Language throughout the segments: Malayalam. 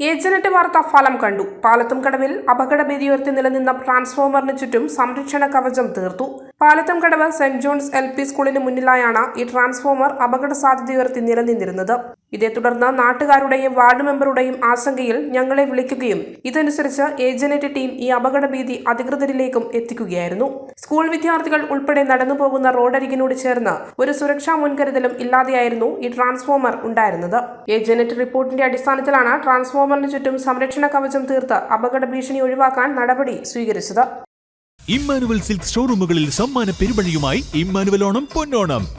ഏജനറ്റ് വാർത്ത ഫലം കണ്ടു. പാലത്തും കടവിൽ അപകടഭീതിയുയർത്തി നിലനിന്ന ട്രാൻസ്ഫോമറിന് ചുറ്റും സംരക്ഷണ കവചം തീർത്തു. പാലത്തും കടവ് സെന്റ് ജോൺസ് എൽ പി സ്കൂളിന് മുന്നിലായാണ് ഈ ട്രാൻസ്ഫോമർ അപകട സാധ്യതയുയർത്തി നിലനിന്നിരുന്നത്. ഇതേ തുടർന്ന് നാട്ടുകാരുടെയും വാർഡ് മെമ്പറുടെയും ആശങ്കയിൽ ഞങ്ങളെ വിളിക്കുകയും ഇതനുസരിച്ച് ഏജനറ്റ് ടീം ഈ അപകടഭീതി അധികൃതരിലേക്കും എത്തിക്കുകയായിരുന്നു. സ്കൂൾ വിദ്യാർത്ഥികൾ ഉൾപ്പെടെ നടന്നു പോകുന്ന റോഡരികിനോട് ചേർന്ന് ഒരു സുരക്ഷാ മുൻകരുതലും ഇല്ലാതെയായിരുന്നു ഈ ട്രാൻസ്ഫോമർ ഉണ്ടായിരുന്നത്. ഏജനറ്റ് റിപ്പോർട്ടിന്റെ അടിസ്ഥാനത്തിലാണ് ട്രാൻസ്ഫോമറിന് ചുറ്റും സംരക്ഷണ കവചം തീർത്ത് അപകട ഭീഷണി ഒഴിവാക്കാൻ നടപടി സ്വീകരിച്ചത്. ഇമ്മാനുവൽ സിൽക്ക് ഷോറൂമുകളിൽ സമ്മാന പെരുമഴിയുമായി Emmanuel Onam Ponnonam.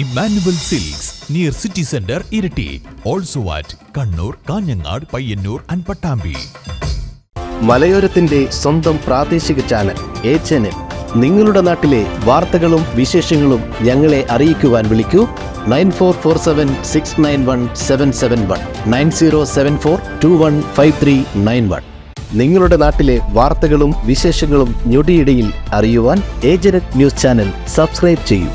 Emmanuel silks near city centre Iritty also at Kannur Kanhangad Payyanur and Pattambi മലയോരത്തിന്റെ സ്വന്തം പ്രാദേശിക ചാനൽ എ ചാനൽ നിങ്ങളുടെ നാട്ടിലെ വാർത്തകളും വിശേഷങ്ങളും ഞങ്ങളെ അറിയിക്കുവാൻ വിളിക്കൂ. Nine four four seven six nine one seven seven one. Nine zero seven four two one five three nine one. നിങ്ങളുടെ നാട്ടിലെ വാർത്തകളും വിശേഷങ്ങളും ഞൊടിയിടയിൽ അറിയുവാൻ ഏജനറ്റ് ന്യൂസ് ചാനൽ സബ്സ്ക്രൈബ് ചെയ്യൂ.